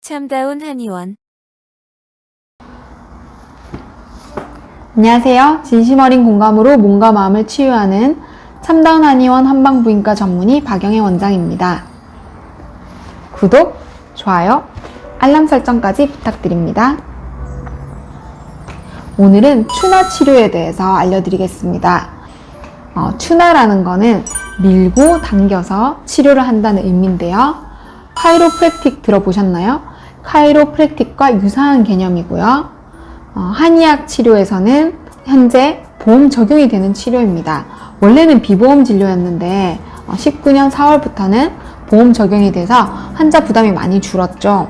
참다운 한의원 안녕하세요. 진심 어린 공감으로 몸과 마음을 치유하는 참다운 한의원 한방부인과 전문의 박영애 원장입니다. 구독, 좋아요, 알람 설정까지 부탁드립니다. 오늘은 추나 치료에 대해서 알려드리겠습니다. 어, 추나라는 거는 밀고 당겨서 치료를 한다는 의미인데요. 카이로프랙틱 들어보셨나요? 카이로프랙틱과 유사한 개념이고요. 어, 한의학 치료에서는 현재 보험 적용이 되는 치료입니다. 원래는 비보험 진료였는데 어, 19년 4월부터는 보험 적용이 돼서 환자 부담이 많이 줄었죠.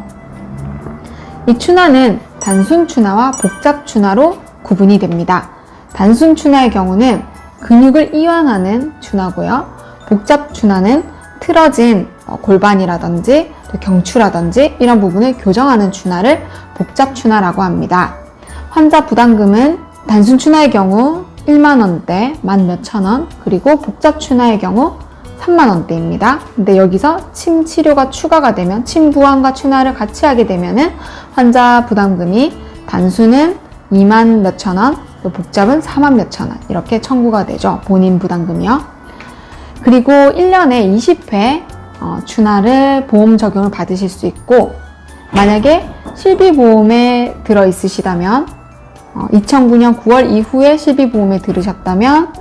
이 추나는 단순 추나와 복잡 추나로 구분이 됩니다. 단순 추나의 경우는 근육을 이완하는 추나고요. 복잡 추나는 틀어진 어, 골반이라든지 또 경추라든지 이런 부분을 교정하는 추나를 복잡 추나라고 합니다. 환자 부담금은 단순 추나의 경우 1만 원대, 만 몇천 원, 그리고 복잡 추나의 경우 3만 원대입니다. 근데 여기서 침 치료가 추가가 되면 침 부항과 추나를 같이 하게 되면은 환자 부담금이 단순은 2만 몇천 원, 또 복잡은 4만 몇천 원 이렇게 청구가 되죠. 본인 부담금이요. 그리고 1년에 20회 어, 추나를 보험 적용을 받으실 수 있고 만약에 실비보험에 들어 있으시다면 어, 2009년 9월 이후에 실비보험에 들으셨다면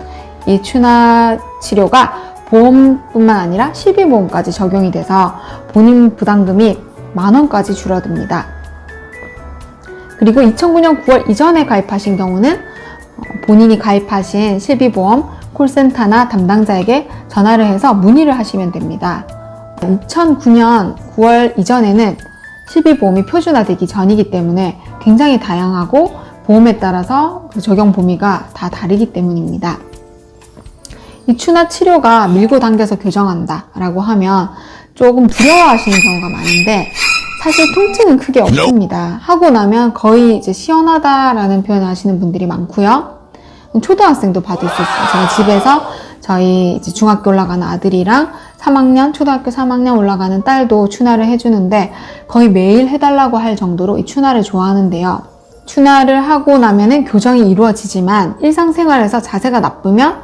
이 추나 치료가 보험뿐만 아니라 실비보험까지 적용이 돼서 본인 부담금이 만 원까지 줄어듭니다. 그리고 2009년 9월 이전에 가입하신 경우는 어, 본인이 가입하신 실비보험 콜센터나 담당자에게 전화를 해서 문의를 하시면 됩니다. 2009년 9월 이전에는 실비보험이 표준화되기 전이기 때문에 굉장히 다양하고 보험에 따라서 그 적용 범위가 다 다르기 때문입니다. 이 추나 치료가 밀고 당겨서 교정한다 라고 하면 조금 두려워하시는 경우가 많은데 사실 통증은 크게 없습니다. 하고 나면 거의 이제 시원하다라는 표현을 하시는 분들이 많고요. 초등학생도 받을 수 있어요. 제가 집에서 저희 이제 중학교 올라가는 아들이랑 3학년, 초등학교 3학년 올라가는 딸도 추나를 해주는데 거의 매일 해달라고 할 정도로 이 추나를 좋아하는데요. 추나를 하고 나면은 교정이 이루어지지만 일상생활에서 자세가 나쁘면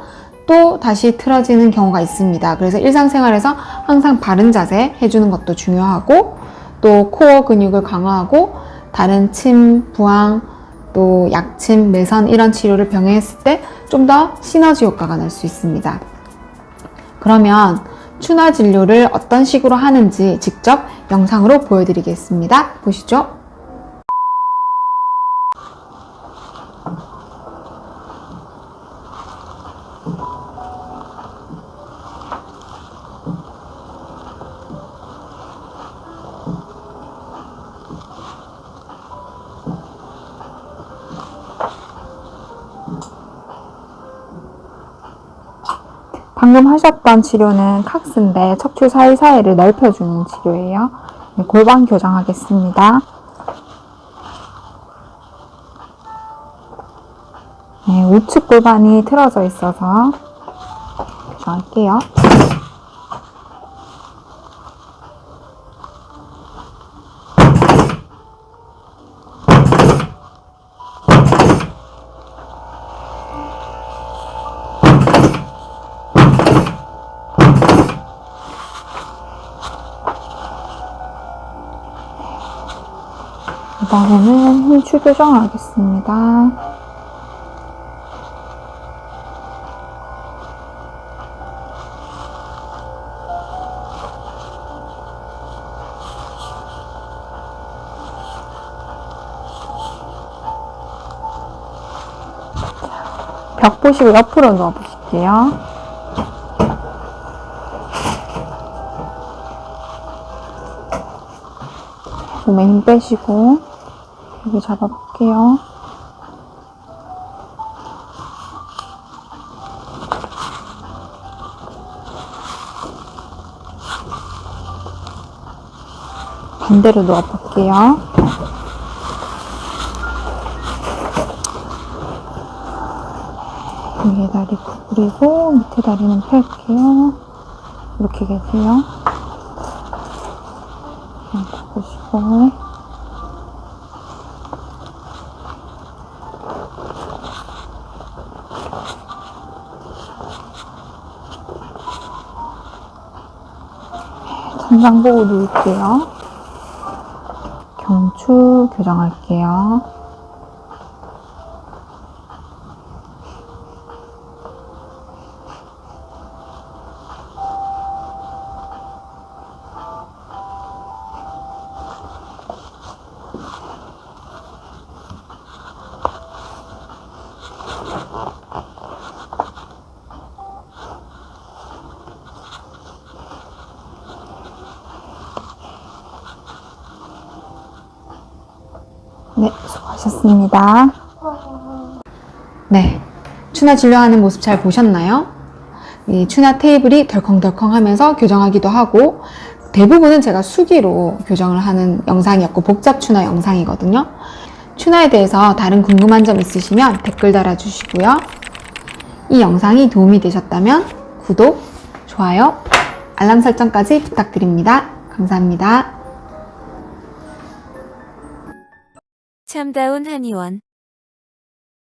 또 다시 틀어지는 경우가 있습니다. 그래서 일상생활에서 항상 바른 자세 해주는 것도 중요하고 또 코어 근육을 강화하고 다른 침, 부항, 또 약침, 매선 이런 치료를 병행했을 때 좀 더 시너지 효과가 날 수 있습니다. 그러면 추나 진료를 어떤 식으로 하는지 직접 영상으로 보여드리겠습니다. 보시죠. 방금 하셨던 치료는 칵스인데 척추 사이사이를 넓혀주는 치료예요. 네, 골반 교정하겠습니다. 네, 우측 골반이 틀어져 있어서 교정할게요. 이번에는 힘추 교정을 하겠습니다. 벽 보시고 옆으로 누워 보실게요. 몸에 힘 빼시고 여기 잡아볼게요. 반대로 누워볼게요. 위에 다리 구부리고 밑에 다리는 펼게요. 이렇게 계세요. 보시고 천장 보고 누울게요. 경추 교정할게요. 네, 수고하셨습니다. 네, 추나 진료하는 모습 잘 보셨나요? 이 추나 테이블이 덜컹덜컹 하면서 교정하기도 하고 대부분은 제가 수기로 교정을 하는 영상이었고 복잡 추나 영상이거든요. 추나에 대해서 다른 궁금한 점 있으시면 댓글 달아주시고요. 이 영상이 도움이 되셨다면 구독, 좋아요, 알람 설정까지 부탁드립니다. 감사합니다. 참다운 한의원